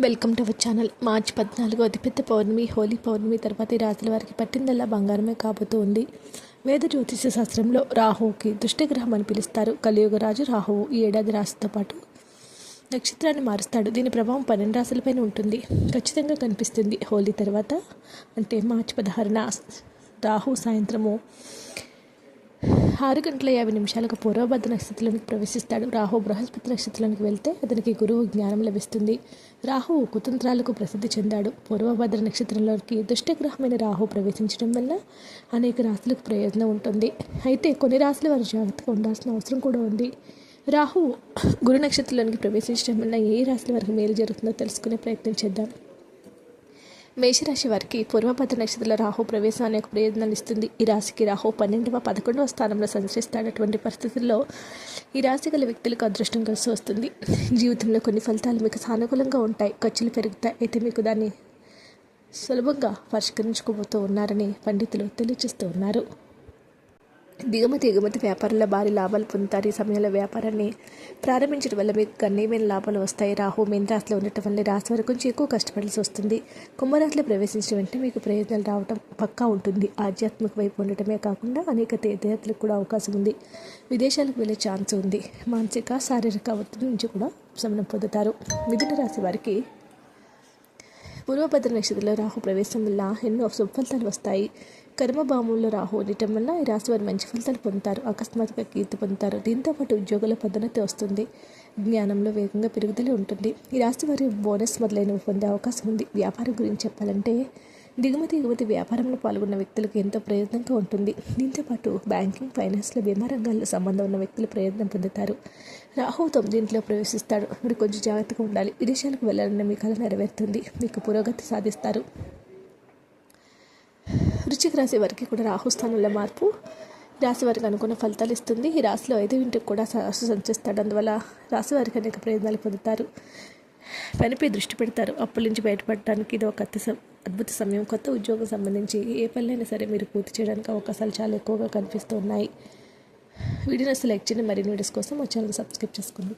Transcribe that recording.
Welcome to our channel. మార్చి పద్నాలుగు అతిపెద్ద పౌర్ణమి హోలీ పౌర్ణమి తర్వాత ఈ రాత్రి వారికి పట్టిందల్లా బంగారమే కాబోతూ ఉంది. వేద జ్యోతిష శాస్త్రంలో రాహువుకి దుష్టగ్రహం అని పిలుస్తారు. కలియుగ రాజు రాహువు ఈ ఏడాది రాశితో పాటు నక్షత్రాన్ని మారుస్తాడు. దీని ప్రభావం పన్నెండు రాశులపైన ఉంటుంది. ఖచ్చితంగా కనిపిస్తుంది హోలీ తర్వాత. అంటే మార్చి పదహారున రాహు సాయంత్రము ఆరు గంటల యాభై నిమిషాలకు పూర్వభద్ర నక్షత్రంలోకి ప్రవేశిస్తాడు. రాహు బృహస్పతి నక్షత్రంలోకి వెళ్తే అతనికి గురువు జ్ఞానం లభిస్తుంది. రాహు కుతంత్రాలకు ప్రసిద్ధి చెందాడు. పూర్వభద్ర నక్షత్రంలోకి దుష్టగ్రహమైన రాహు ప్రవేశించడం వల్ల అనేక రాశులకు ప్రయోజనం ఉంటుంది. అయితే కొన్ని రాశుల వారు జాగ్రత్తగా ఉండాల్సిన అవసరం కూడా ఉంది. రాహు గురు నక్షత్రంలోనికి ప్రవేశించడం వల్ల ఏ రాశుల వరకు మేలు జరుగుతుందో తెలుసుకునే ప్రయత్నం చేద్దాం. మేషరాశి వారికి పూర్వపద నక్షత్ర రాహు ప్రవేశం ప్రయోజనాలు ఇస్తుంది. ఈ రాశికి రాహు పన్నెండవ పదకొండవ స్థానంలో సంచరిస్తాడటువంటి పరిస్థితుల్లో ఈ రాశి గల వ్యక్తులకు అదృష్టం కలిసి వస్తుంది. జీవితంలో కొన్ని ఫలితాలు మీకు సానుకూలంగా ఉంటాయి. ఖర్చులు పెరుగుతాయి. అయితే మీకు దాన్ని సులభంగా పరిష్కరించుకోబోతూ ఉన్నారని పండితులు తెలియజేస్తూ ఉన్నారు. దిగుమతి ఎగుమతి వ్యాపారంలో భారీ లాభాలు పొందుతారు. ఈ సమయంలో వ్యాపారాన్ని ప్రారంభించడం వల్ల మీకు గణనీయమైన లాభాలు వస్తాయి. రాహు మీన రాశిలో ఉండటం వల్ల రాశి వరకు కొంచెం ఎక్కువ కష్టపడాల్సి వస్తుంది. కుంభరాశిలో ప్రవేశించడం వెంటనే మీకు ప్రయోజనాలు రావడం పక్కా ఉంటుంది. ఆధ్యాత్మిక వైపు ఉండటమే కాకుండా అనేక తీర్థయాత్రలకు కూడా అవకాశం ఉంది. విదేశాలకు వెళ్ళే ఛాన్స్ ఉంది. మానసిక శారీరక ఒత్తిడి నుంచి కూడా ఉపశమనం పొందుతారు. మిథున రాశి వారికి పూర్వభద్ర నక్షత్రంలో రాహు ప్రవేశం వల్ల ఎన్నో సుఫలితాలు వస్తాయి. కర్మభావంలో రాహు ఉండటం వల్ల ఈ రాశి వారు మంచి ఫలితాలు పొందుతారు. అకస్మాత్తుగా కీర్తి పొందుతారు. దీంతో పాటు ఉద్యోగుల పదోన్నతి వస్తుంది. జ్ఞానంలో వేగంగా పెరుగుదల ఉంటుంది. ఈ రాశి వారి బోనస్ మొదలైనవి పొందే అవకాశం ఉంది. వ్యాపారం గురించి చెప్పాలంటే దిగుమతి ఎగుమతి వ్యాపారంలో పాల్గొన్న వ్యక్తులకు ఎంతో ప్రయోజనంగా ఉంటుంది. దీంతో పాటు బ్యాంకింగ్ ఫైనాన్స్లో బీమా రంగాల్లో సంబంధం ఉన్న వ్యక్తులు ప్రయోజనం పొందుతారు. రాహు తొమ్మిదింట్లో ప్రవేశిస్తాడు. మీరు కొంచెం జాగ్రత్తగా ఉండాలి. విదేశాలకు వెళ్ళాలన్న మీ కళ నెరవేరుతుంది. మీకు పురోగతి సాధిస్తారు. వృశ్చిక రాశి వారికి కూడా రాహు స్థానంలో మార్పు రాశి వారికి అనుకున్న ఫలితాలు ఇస్తుంది. ఈ రాశిలో ఐదు ఇంటికి కూడా రాశి సంచరిస్తాడు అందువల్ల రాశి వారికి అనేక ప్రయోజనాలు పొందుతారు. పనిపై దృష్టి పెడతారు. అప్పుల నుంచి బయటపడడానికి ఇది ఒక అతి సం- అద్భుత సమయం. కొత్త ఉద్యోగం సంబంధించి ఏ పనులైనా సరే మీరు పూర్తి చేయడానికి అవకాశాలు చాలా ఎక్కువగా కనిపిస్తున్నాయి వీడియోని అసలు లైక్ చేయండి. మరిన్ని వీడియోస్ కోసం మా ఛానల్ సబ్స్క్రైబ్ చేసుకోండి.